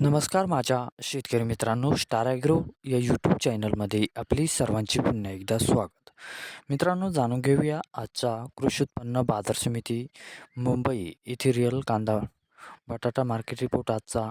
नमस्कार माझ्या शेतकरी मित्रांनो स्टार ॲग्रो या यूट्यूब चॅनलमध्ये आपली सर्वांची पुन्हा एकदा स्वागत. मित्रांनो जाणून घेऊया आजचा कृषी उत्पन्न बाजार समिती मुंबई इथे रिअल कांदा बटाटा मार्केट रिपोर्ट आजचा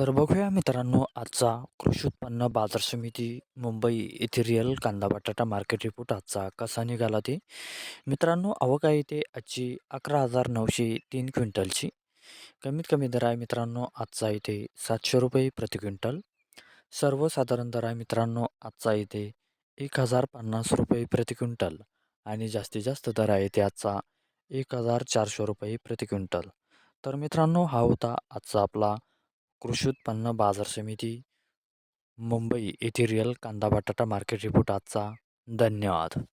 तर बघूया मित्रांनो आजचा कृषी उत्पन्न बाजार समिती मुंबई येथे रिअल कांदा बटाटा मार्केट रिपोर्ट आजचा कसा निघाला ते? मित्रांनो आवक आहे ते आजची अकरा हजार नऊशे तीन क्विंटलची. कमीत कमी दर आहे मित्रांनो आजचा इथे सातशे रुपये प्रति क्विंटल. सर्वसाधारण दर आहे मित्रांनो आजचा इथे एक हजार पन्नास रुपये प्रति क्विंटल. आणि जास्तीत जास्त दर आहे ते आजचा एक हजार चारशे रुपये प्रति क्विंटल. तर मित्रांनो हा होता आजचा आपला कृषी उत्पन्न बाजार समिती मुंबई येथे रिअल कांदा बटाटा मार्केट रिपोर्ट आजचा. धन्यवाद.